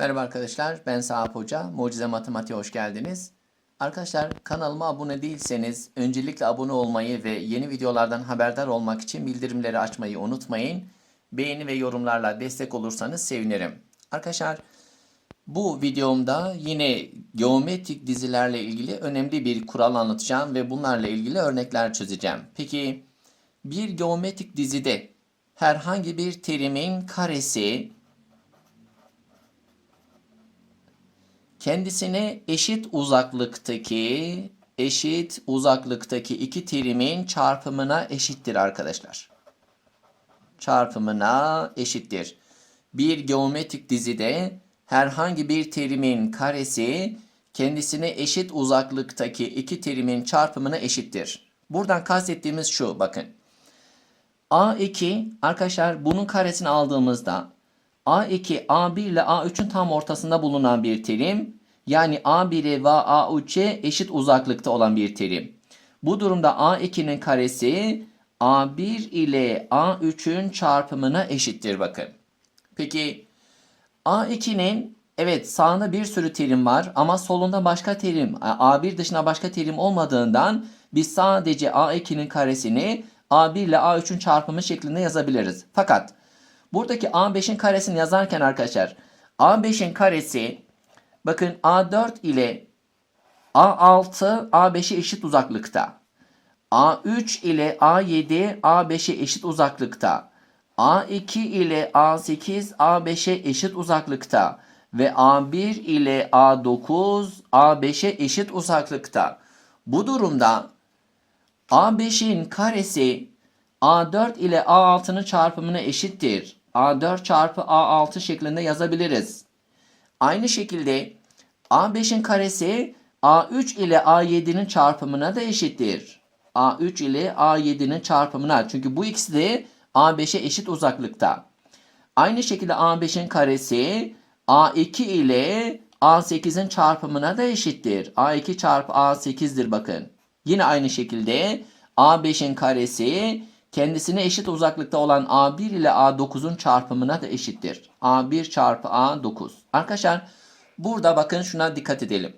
Merhaba arkadaşlar, ben Sahap Hoca. Mucize Matematiğe hoş geldiniz. Arkadaşlar kanalıma abone değilseniz öncelikle abone olmayı ve yeni videolardan haberdar olmak için bildirimleri açmayı unutmayın. Beğeni ve yorumlarla destek olursanız sevinirim. Arkadaşlar bu videomda yine geometrik dizilerle ilgili önemli bir kural anlatacağım ve bunlarla ilgili örnekler çözeceğim. Peki bir geometrik dizide herhangi bir terimin karesi kendisine eşit uzaklıktaki eşit uzaklıktaki iki terimin çarpımına eşittir arkadaşlar. Çarpımına eşittir. Bir geometrik dizide herhangi bir terimin karesi kendisine eşit uzaklıktaki iki terimin çarpımına eşittir. Buradan kastettiğimiz şu bakın. A2 arkadaşlar bunun karesini aldığımızda A2, A1 ile A3'ün tam ortasında bulunan bir terim. Yani A1'e ve A3'e eşit uzaklıkta olan bir terim. Bu durumda A2'nin karesi A1 ile A3'ün çarpımına eşittir bakın. Peki A2'nin evet sağında bir sürü terim var ama solunda başka terim A1 dışında başka terim olmadığından biz sadece A2'nin karesini A1 ile A3'ün çarpımı şeklinde yazabiliriz. Fakat buradaki A5'in karesini yazarken arkadaşlar A5'in karesi bakın A4 ile A6 A5'e eşit uzaklıkta. A3 ile A7 A5'e eşit uzaklıkta. A2 ile A8 A5'e eşit uzaklıkta ve A1 ile A9 A5'e eşit uzaklıkta. Bu durumda A5'in karesi A4 ile A6'nın çarpımına eşittir. A4 çarpı A6 şeklinde yazabiliriz. Aynı şekilde A5'in karesi A3 ile A7'nin çarpımına da eşittir. A3 ile A7'nin çarpımına. Çünkü bu ikisi de A5'e eşit uzaklıkta. Aynı şekilde A5'in karesi A2 ile A8'in çarpımına da eşittir. A2 çarpı A8'dir bakın. Yine aynı şekilde A5'in karesi kendisine eşit uzaklıkta olan A1 ile A9'un çarpımına da eşittir. A1 çarpı A9. Arkadaşlar burada bakın şuna dikkat edelim.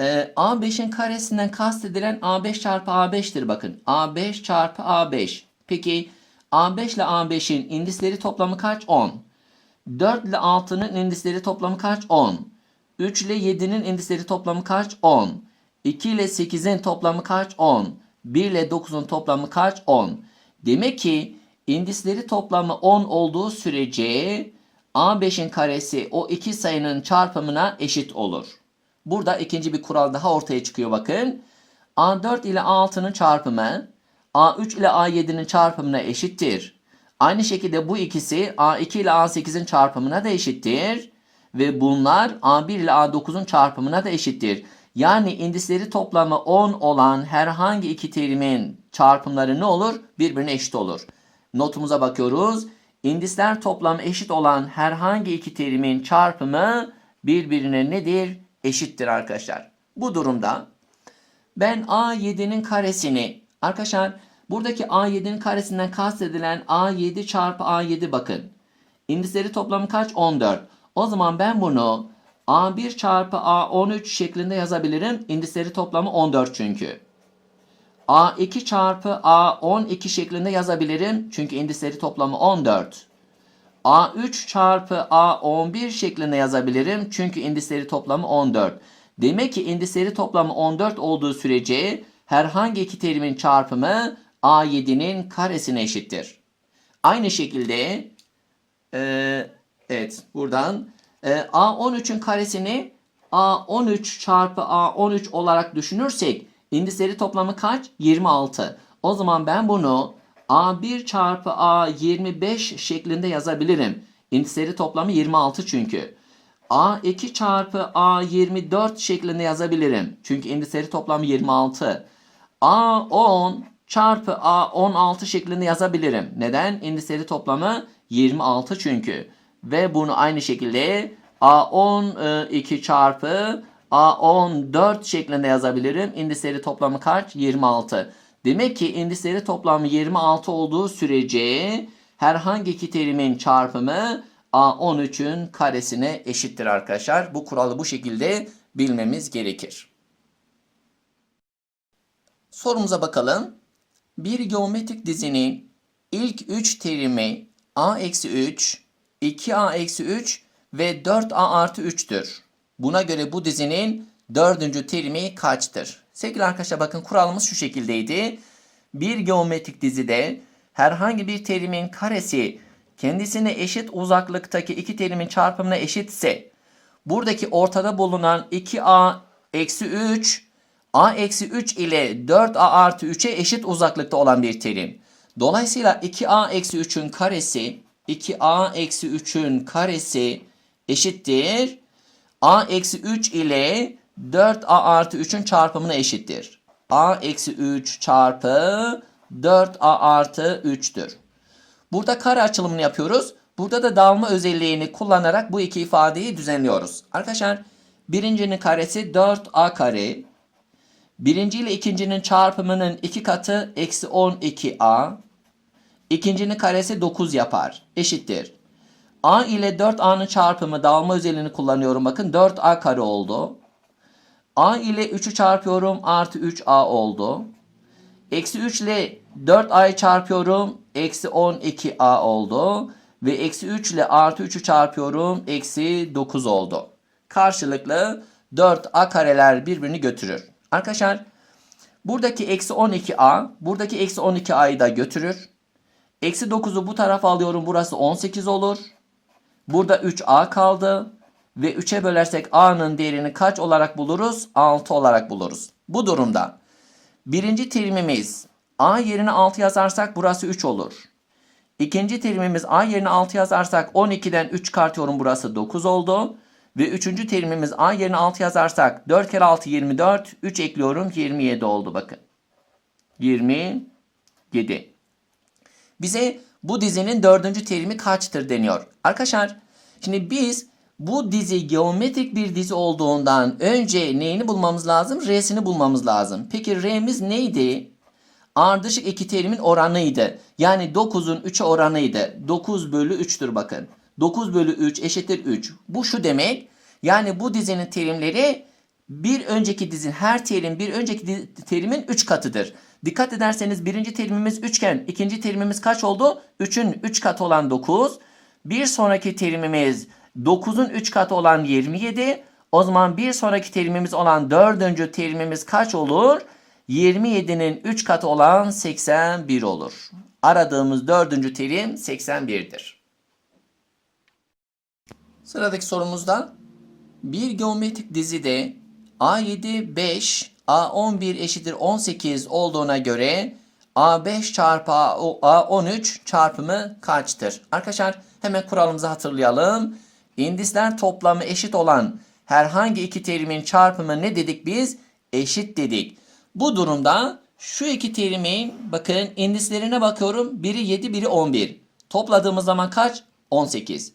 Ee, A5'in karesinden kastedilen A5 çarpı A5'tir bakın. A5 çarpı A5. Peki A5 ile A5'in indisleri toplamı kaç? 10. 4 ile 6'nın indisleri toplamı kaç? 10. 3 ile 7'nin indisleri toplamı kaç? 10. 2 ile 8'in toplamı kaç? 10. 1 ile 9'un toplamı kaç? 10. Demek ki indisleri toplamı 10 olduğu sürece A5'in karesi o iki sayının çarpımına eşit olur. Burada ikinci bir kural daha ortaya çıkıyor bakın. A4 ile A6'nın çarpımı A3 ile A7'nin çarpımına eşittir. Aynı şekilde bu ikisi A2 ile A8'in çarpımına da eşittir. Ve bunlar A1 ile A9'un çarpımına da eşittir. Yani indisleri toplamı 10 olan herhangi iki terimin çarpımları ne olur? Birbirine eşit olur. Notumuza bakıyoruz. İndisler toplamı eşit olan herhangi iki terimin çarpımı birbirine nedir? Eşittir arkadaşlar. Bu durumda ben A7'nin karesini arkadaşlar buradaki A7'nin karesinden kastedilen A7 çarpı A7 bakın. İndisleri toplamı kaç? 14. O zaman ben bunu A1 çarpı A13 şeklinde yazabilirim. İndisleri toplamı 14 çünkü. A2 çarpı A12 şeklinde yazabilirim. Çünkü indisleri toplamı 14. A3 çarpı A11 şeklinde yazabilirim. Çünkü indisleri toplamı 14. Demek ki indisleri toplamı 14 olduğu sürece herhangi iki terimin çarpımı A7'nin karesine eşittir. Aynı şekilde e, evet buradan e, A13'ün karesini A13 çarpı A13 olarak düşünürsek indisleri toplamı kaç? 26. O zaman ben bunu A1 çarpı A25 şeklinde yazabilirim. İndisleri toplamı 26 çünkü. A2 çarpı A24 şeklinde yazabilirim. Çünkü indisleri toplamı 26. A10 çarpı A16 şeklinde yazabilirim. Neden? İndisleri toplamı 26 çünkü. Ve bunu aynı şekilde A12 çarpı A14 şeklinde yazabilirim. İndisleri toplamı kaç? 26. Demek ki indisleri toplamı 26 olduğu sürece herhangi iki terimin çarpımı A13'ün karesine eşittir arkadaşlar. Bu kuralı bu şekilde bilmemiz gerekir. Sorumuza bakalım. Bir geometrik dizinin ilk 3 terimi a-3, 2a-3 ve 4a artı 3'tür. Buna göre bu dizinin dördüncü terimi kaçtır? Sevgili arkadaşlar bakın kuralımız şu şekildeydi. Bir geometrik dizide herhangi bir terimin karesi kendisine eşit uzaklıktaki iki terimin çarpımına eşitse buradaki ortada bulunan 2a eksi 3 a eksi 3 ile 4a artı 3'e eşit uzaklıkta olan bir terim. Dolayısıyla 2a eksi 3'ün karesi 2a eksi 3'ün karesi eşittir. a eksi 3 ile 4a artı 3'ün çarpımına eşittir. a eksi 3 çarpı 4a artı 3'tür. Burada kare açılımını yapıyoruz. Burada da dağılma özelliğini kullanarak bu iki ifadeyi düzenliyoruz. Arkadaşlar birincinin karesi 4a kare. Birinci ile ikincinin çarpımının iki katı eksi 12a. İkincinin karesi 9 yapar. Eşittir. A ile 4a'nın çarpımı dağılma özelliğini kullanıyorum. Bakın 4a kare oldu. a ile 3'ü çarpıyorum artı 3a oldu. Eksi 3 ile 4a'yı çarpıyorum. Eksi 12a oldu. Ve eksi 3 ile artı 3'ü çarpıyorum. Eksi 9 oldu. Karşılıklı 4a kareler birbirini götürür. Arkadaşlar buradaki eksi 12a buradaki eksi 12a'yı da götürür. Eksi 9'u bu tarafa alıyorum. Burası 18 olur. Burada 3a kaldı. Ve 3'e bölersek a'nın değerini kaç olarak buluruz? 6 olarak buluruz. Bu durumda birinci terimimiz a yerine 6 yazarsak burası 3 olur. İkinci terimimiz a yerine 6 yazarsak 12'den 3 çıkartıyorum burası 9 oldu. Ve üçüncü terimimiz a yerine 6 yazarsak 4 kere 6 24 3 ekliyorum 27 oldu bakın. 27. Bize bu dizinin dördüncü terimi kaçtır deniyor. Arkadaşlar şimdi biz bu dizi geometrik bir dizi olduğundan önce neyini bulmamız lazım? R'sini bulmamız lazım. Peki R'miz neydi? Ardışık iki terimin oranıydı. Yani 9'un 3'e oranıydı. 9 bölü 3'tür bakın. 9 bölü 3 eşittir 3. Bu şu demek. Yani bu dizinin terimleri bir önceki dizin her terim bir önceki terimin 3 katıdır. Dikkat ederseniz birinci terimimiz 3 iken ikinci terimimiz kaç oldu? 3'ün 3 katı olan 9. Bir sonraki terimimiz 9'un 3 katı olan 27. O zaman bir sonraki terimimiz olan dördüncü terimimiz kaç olur? 27'nin 3 katı olan 81 olur. Aradığımız dördüncü terim 81'dir. Sıradaki sorumuzda bir geometrik dizide A7 5 A11 eşittir 18 olduğuna göre A5 çarpı A13 çarpımı kaçtır? Arkadaşlar hemen kuralımızı hatırlayalım. İndisler toplamı eşit olan herhangi iki terimin çarpımı ne dedik biz? Eşit dedik. Bu durumda şu iki terimin bakın indislerine bakıyorum. Biri 7 biri 11. Topladığımız zaman kaç? 18.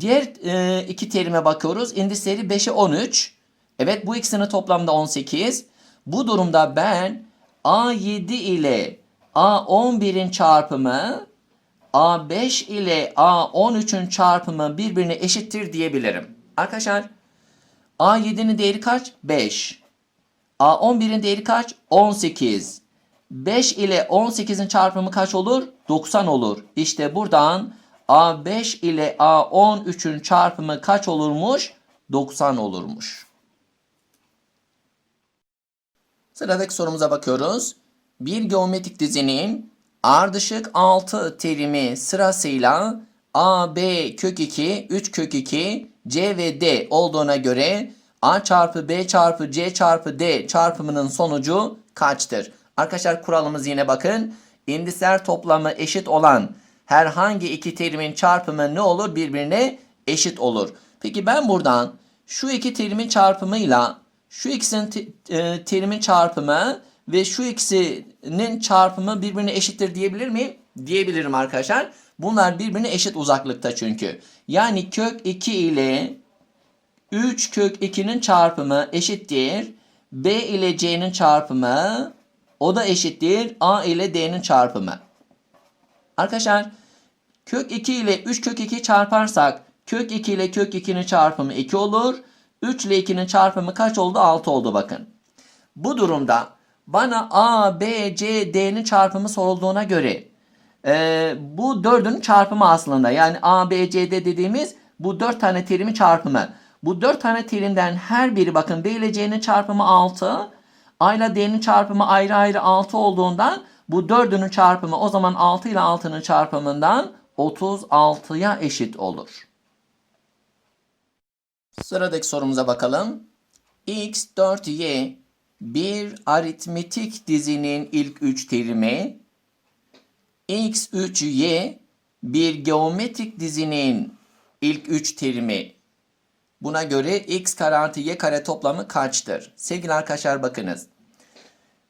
Diğer e, iki terime bakıyoruz. İndisleri 5'e 13. Evet bu ikisinin toplamda 18. Bu durumda ben A7 ile A11'in çarpımı A5 ile A13'ün çarpımı birbirine eşittir diyebilirim. Arkadaşlar A7'nin değeri kaç? 5. A11'in değeri kaç? 18. 5 ile 18'in çarpımı kaç olur? 90 olur. İşte buradan A5 ile A13'ün çarpımı kaç olurmuş? 90 olurmuş. Sıradaki sorumuza bakıyoruz. Bir geometrik dizinin ardışık 6 terimi sırasıyla A, B kök 2, 3 kök 2, C ve D olduğuna göre A çarpı B çarpı C çarpı D çarpımının sonucu kaçtır? Arkadaşlar kuralımız yine bakın. İndisler toplamı eşit olan herhangi iki terimin çarpımı ne olur? Birbirine eşit olur. Peki ben buradan şu iki terimin çarpımıyla şu ikisinin e, terimin çarpımı ve şu ikisinin çarpımı birbirine eşittir diyebilir miyim? Diyebilirim arkadaşlar. Bunlar birbirine eşit uzaklıkta çünkü. Yani kök 2 ile 3 kök 2'nin çarpımı eşittir. B ile C'nin çarpımı o da eşittir. A ile D'nin çarpımı. Arkadaşlar Kök 2 ile 3 kök 2 çarparsak kök 2 ile kök 2'nin çarpımı 2 olur. 3 ile 2'nin çarpımı kaç oldu? 6 oldu bakın. Bu durumda bana A, B, C, D'nin çarpımı sorulduğuna göre e, bu dördünün çarpımı aslında. Yani A, B, C, D dediğimiz bu dört tane terimin çarpımı. Bu dört tane terimden her biri bakın B ile C'nin çarpımı 6. A ile D'nin çarpımı ayrı ayrı 6 olduğundan bu dördünün çarpımı o zaman 6 ile 6'nın çarpımından 36'ya eşit olur. Sıradaki sorumuza bakalım. X, 4Y bir aritmetik dizinin ilk üç terimi. X, 3Y bir geometrik dizinin ilk üç terimi. Buna göre x kare artı y kare toplamı kaçtır? Sevgili arkadaşlar bakınız.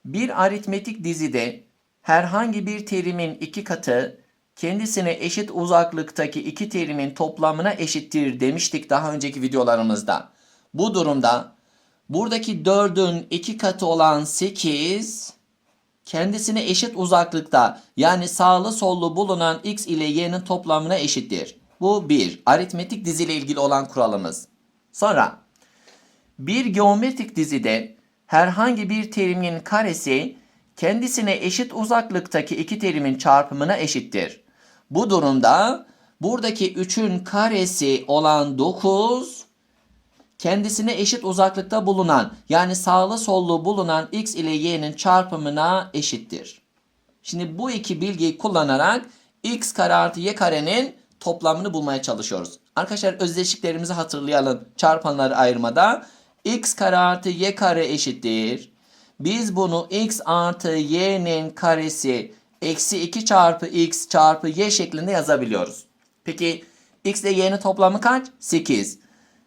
Bir aritmetik dizide herhangi bir terimin iki katı kendisine eşit uzaklıktaki iki terimin toplamına eşittir demiştik daha önceki videolarımızda. Bu durumda buradaki 4'ün iki katı olan 8 kendisine eşit uzaklıkta yani sağlı sollu bulunan x ile y'nin toplamına eşittir. Bu bir aritmetik dizi ile ilgili olan kuralımız. Sonra bir geometrik dizide herhangi bir terimin karesi kendisine eşit uzaklıktaki iki terimin çarpımına eşittir. Bu durumda buradaki 3'ün karesi olan 9 kendisine eşit uzaklıkta bulunan yani sağlı sollu bulunan x ile y'nin çarpımına eşittir. Şimdi bu iki bilgiyi kullanarak x kare artı y karenin toplamını bulmaya çalışıyoruz. Arkadaşlar özdeşliklerimizi hatırlayalım çarpanları ayırmada. x kare artı y kare eşittir. Biz bunu x artı y'nin karesi eksi 2 çarpı x çarpı y şeklinde yazabiliyoruz. Peki x ile y'nin toplamı kaç? 8.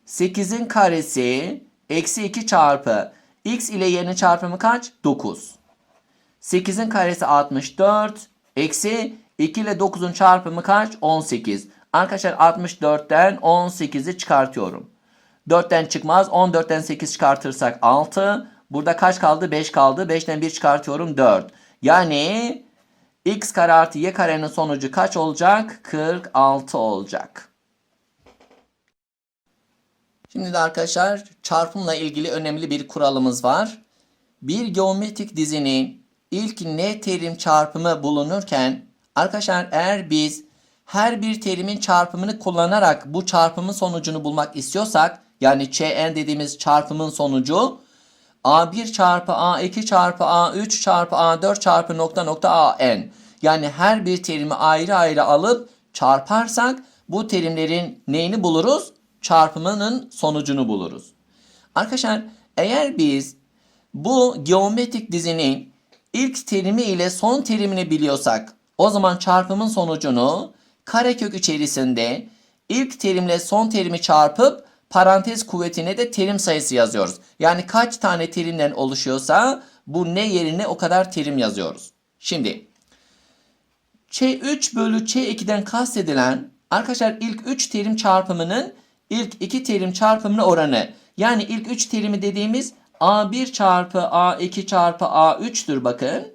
8'in karesi eksi 2 çarpı x ile y'nin çarpımı kaç? 9. 8'in karesi 64 eksi 2 ile 9'un çarpımı kaç? 18. Arkadaşlar 64'ten 18'i çıkartıyorum. 4'ten çıkmaz. 14'ten 8 çıkartırsak 6. Burada kaç kaldı? 5 kaldı. 5'ten 1 çıkartıyorum 4. Yani x kare artı y karenin sonucu kaç olacak? 46 olacak. Şimdi de arkadaşlar çarpımla ilgili önemli bir kuralımız var. Bir geometrik dizinin ilk n terim çarpımı bulunurken arkadaşlar eğer biz her bir terimin çarpımını kullanarak bu çarpımın sonucunu bulmak istiyorsak yani Çn dediğimiz çarpımın sonucu A1 çarpı A2 çarpı A3 çarpı A4 çarpı nokta nokta AN. Yani her bir terimi ayrı ayrı alıp çarparsak bu terimlerin neyini buluruz? Çarpımının sonucunu buluruz. Arkadaşlar eğer biz bu geometrik dizinin ilk terimi ile son terimini biliyorsak o zaman çarpımın sonucunu karekök içerisinde ilk terimle son terimi çarpıp parantez kuvvetine de terim sayısı yazıyoruz. Yani kaç tane terimden oluşuyorsa bu ne yerine o kadar terim yazıyoruz. Şimdi Ç3 bölü Ç2'den kastedilen arkadaşlar ilk 3 terim çarpımının ilk 2 terim çarpımına oranı. Yani ilk 3 terimi dediğimiz A1 çarpı A2 çarpı A3'tür bakın.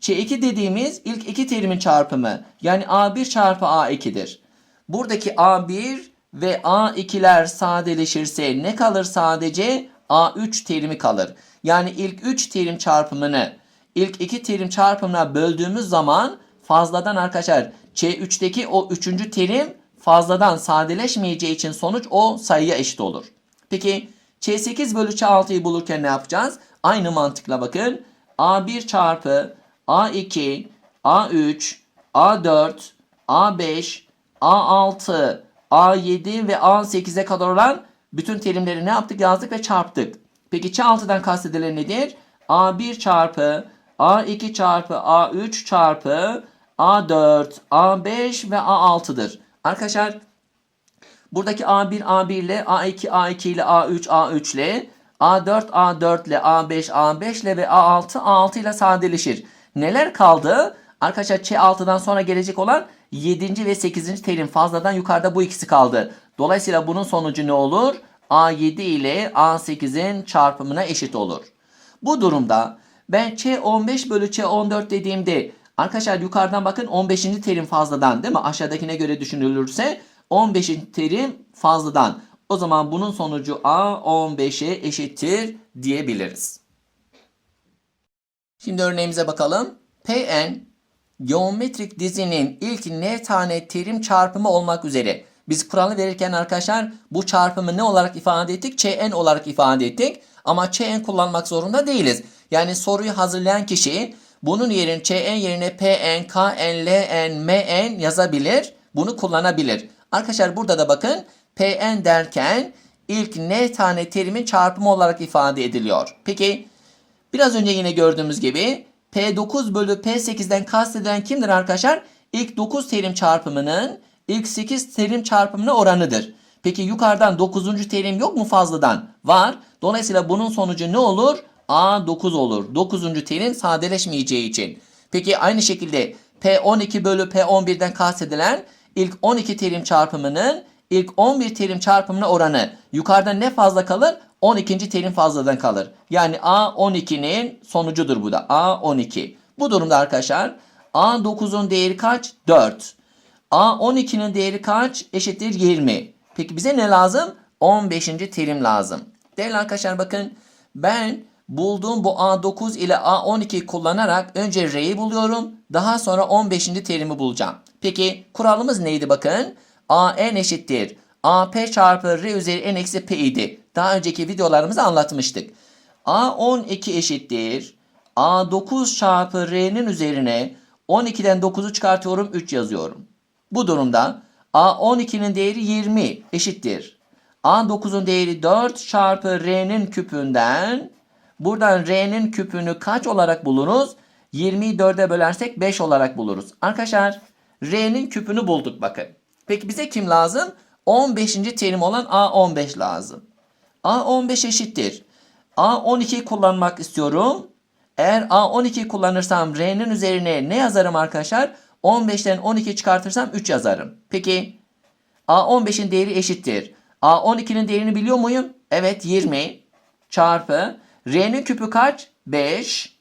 Ç2 dediğimiz ilk iki terimin çarpımı. Yani A1 çarpı A2'dir. Buradaki A1 ve A2'ler sadeleşirse ne kalır sadece? A3 terimi kalır. Yani ilk 3 terim çarpımını ilk 2 terim çarpımına böldüğümüz zaman fazladan arkadaşlar Ç3'teki o 3. terim fazladan sadeleşmeyeceği için sonuç o sayıya eşit olur. Peki Ç8 bölü Ç6'yı bulurken ne yapacağız? Aynı mantıkla bakın. A1 çarpı A2, A3, A4, A5, A6, A7 ve A8'e kadar olan bütün terimleri ne yaptık? Yazdık ve çarptık. Peki Ç6'dan kastedilen nedir? A1 çarpı A2 çarpı A3 çarpı A4, A5 ve A6'dır. Arkadaşlar buradaki A1, A1 ile A2, A2 ile A3, A3 ile A4, A4 ile A5, A5 ile ve A6, A6 ile sadeleşir. Neler kaldı? Arkadaşlar Ç6'dan sonra gelecek olan 7. ve 8. terim fazladan yukarıda bu ikisi kaldı. Dolayısıyla bunun sonucu ne olur? A7 ile A8'in çarpımına eşit olur. Bu durumda ben Ç15 bölü Ç14 dediğimde Arkadaşlar yukarıdan bakın 15. terim fazladan değil mi? Aşağıdakine göre düşünülürse 15. terim fazladan. O zaman bunun sonucu A 15'e eşittir diyebiliriz. Şimdi örneğimize bakalım. Pn geometrik dizinin ilk n tane terim çarpımı olmak üzere. Biz kuralı verirken arkadaşlar bu çarpımı ne olarak ifade ettik? Çn olarak ifade ettik. Ama çn kullanmak zorunda değiliz. Yani soruyu hazırlayan kişi bunun yerine çn yerine pn, kn, ln, mn yazabilir. Bunu kullanabilir. Arkadaşlar burada da bakın pn derken ilk n tane terimin çarpımı olarak ifade ediliyor. Peki Biraz önce yine gördüğümüz gibi P9 bölü P8'den kastedilen kimdir arkadaşlar? İlk 9 terim çarpımının ilk 8 terim çarpımına oranıdır. Peki yukarıdan 9. terim yok mu fazladan? Var. Dolayısıyla bunun sonucu ne olur? A 9 olur. 9. terim sadeleşmeyeceği için. Peki aynı şekilde P12 bölü P11'den kastedilen ilk 12 terim çarpımının ilk 11 terim çarpımına oranı yukarıda ne fazla kalır? 12. terim fazladan kalır. Yani A 12'nin sonucudur bu da. A 12. Bu durumda arkadaşlar A 9'un değeri kaç? 4. A 12'nin değeri kaç? Eşittir 20. Peki bize ne lazım? 15. terim lazım. Değerli arkadaşlar bakın ben bulduğum bu A9 ile A12 kullanarak önce R'yi buluyorum. Daha sonra 15. terimi bulacağım. Peki kuralımız neydi bakın? AN eşittir. AP çarpı R üzeri N eksi P idi. Daha önceki videolarımızda anlatmıştık. A12 eşittir. A9 çarpı R'nin üzerine 12'den 9'u çıkartıyorum 3 yazıyorum. Bu durumda A12'nin değeri 20 eşittir. A9'un değeri 4 çarpı R'nin küpünden buradan R'nin küpünü kaç olarak buluruz? 20'yi 4'e bölersek 5 olarak buluruz. Arkadaşlar R'nin küpünü bulduk bakın. Peki bize kim lazım? 15. terim olan A15 lazım. A15 eşittir. A12 kullanmak istiyorum. Eğer A12 kullanırsam R'nin üzerine ne yazarım arkadaşlar? 15'ten 12 çıkartırsam 3 yazarım. Peki A15'in değeri eşittir. A12'nin değerini biliyor muyum? Evet 20 çarpı R'nin küpü kaç? 5.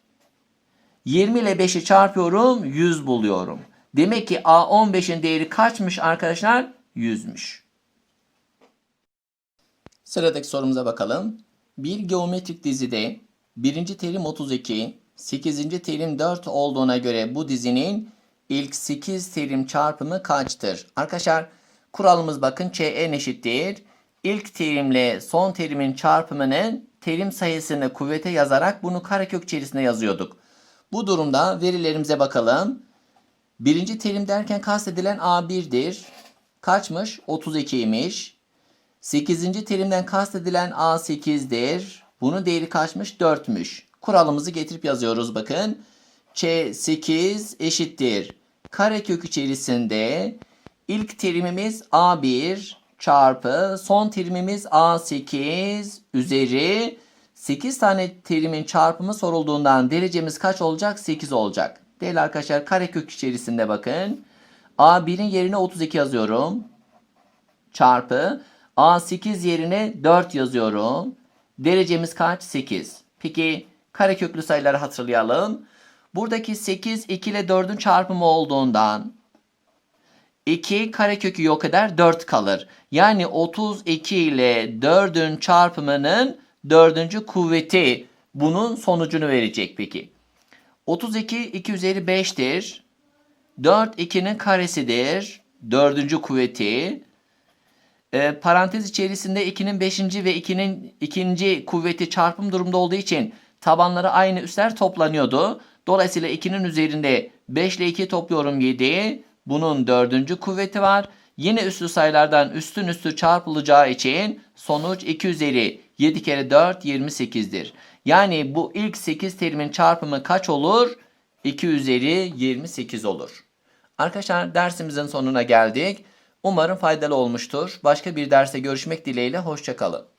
20 ile 5'i çarpıyorum 100 buluyorum. Demek ki A15'in değeri kaçmış arkadaşlar? 100'müş. Sıradaki sorumuza bakalım. Bir geometrik dizide birinci terim 32, 8. terim 4 olduğuna göre bu dizinin ilk 8 terim çarpımı kaçtır? Arkadaşlar kuralımız bakın Çn eşittir. İlk terimle son terimin çarpımının terim sayısını kuvvete yazarak bunu karekök içerisinde yazıyorduk. Bu durumda verilerimize bakalım. Birinci terim derken kastedilen A1'dir. Kaçmış? 32'ymiş. 8. terimden kastedilen A8'dir. Bunun değeri kaçmış? 4'müş. Kuralımızı getirip yazıyoruz bakın. C8 eşittir. Karekök içerisinde ilk terimimiz A1 çarpı son terimimiz A8 üzeri 8 tane terimin çarpımı sorulduğundan derecemiz kaç olacak? 8 olacak. Değerli arkadaşlar karekök içerisinde bakın. A1'in yerine 32 yazıyorum. Çarpı A8 yerine 4 yazıyorum. Derecemiz kaç? 8. Peki kareköklü sayıları hatırlayalım. Buradaki 8 2 ile 4'ün çarpımı olduğundan 2 karekökü yok eder 4 kalır. Yani 32 ile 4'ün çarpımının 4. kuvveti bunun sonucunu verecek peki. 32 2 üzeri 5'tir. 4 2'nin karesidir. 4. kuvveti. E, parantez içerisinde 2'nin 5. ve 2'nin 2. kuvveti çarpım durumda olduğu için tabanları aynı üstler toplanıyordu. Dolayısıyla 2'nin üzerinde 5 ile 2 topluyorum 7. Bunun 4. kuvveti var. Yine üslü sayılardan üstün üstü çarpılacağı için sonuç 2 üzeri 7 kere 4 28'dir. Yani bu ilk 8 terimin çarpımı kaç olur? 2 üzeri 28 olur. Arkadaşlar dersimizin sonuna geldik. Umarım faydalı olmuştur. Başka bir derste görüşmek dileğiyle hoşçakalın.